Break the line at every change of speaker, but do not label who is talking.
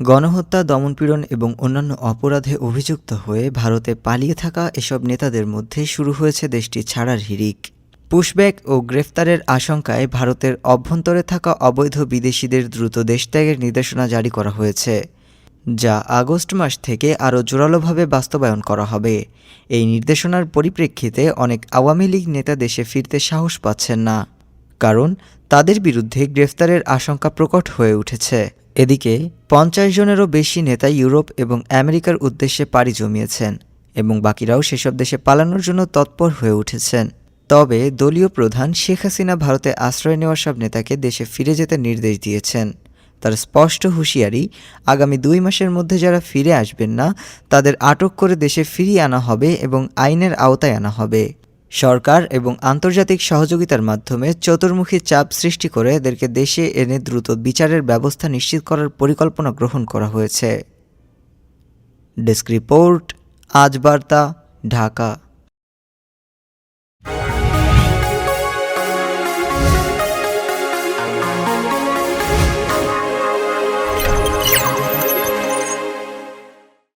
গণহত্যা, দমনপীড়ন এবং অন্যান্য অপরাধে অভিযুক্ত হয়ে ভারতে পালিয়ে থাকা এসব নেতাদের মধ্যে শুরু হয়েছে দেশটি ছাড়ার হিরিক পুশব্যাক ও গ্রেফতারের আশঙ্কায় ভারতের অভ্যন্তরে থাকা অবৈধ বিদেশিদের দ্রুত দেশত্যাগের নির্দেশনা জারি করা হয়েছে, যা আগস্ট মাস থেকে আরও জোরালোভাবে বাস্তবায়ন করা হবে। এই নির্দেশনার পরিপ্রেক্ষিতে অনেক আওয়ামী লীগ নেতা দেশে ফিরতে সাহস পাচ্ছেন না, কারণ তাদের বিরুদ্ধে গ্রেফতারের আশঙ্কা প্রকট হয়ে উঠেছে। এদিকে পঞ্চাশ জনেরও বেশি নেতা ইউরোপ এবং আমেরিকার উদ্দেশ্যে পাড়ি জমিয়েছেন এবং বাকিরাও সেসব দেশে পালানোর জন্য তৎপর হয়ে উঠেছেন। তবে দলীয় প্রধান শেখ হাসিনা ভারতে আশ্রয় নেওয়া সব নেতাকে দেশে ফিরে যেতে নির্দেশ দিয়েছেন। তার স্পষ্ট হুঁশিয়ারি, আগামী দুই মাসের মধ্যে যারা ফিরে আসবেন না, তাদের আটক করে দেশে ফিরিয়ে আনা হবে এবং আইনের আওতায় আনা হবে। সরকার এবং আন্তর্জাতিক সহযোগিতার মাধ্যমে চতুর্মুখী চাপ সৃষ্টি করে এদেরকে দেশে এনে দ্রুত বিচারের ব্যবস্থা নিশ্চিত করার পরিকল্পনা গ্রহণ করা হয়েছে। ডেস্ক রিপোর্ট, আজ বার্তা, ঢাকা।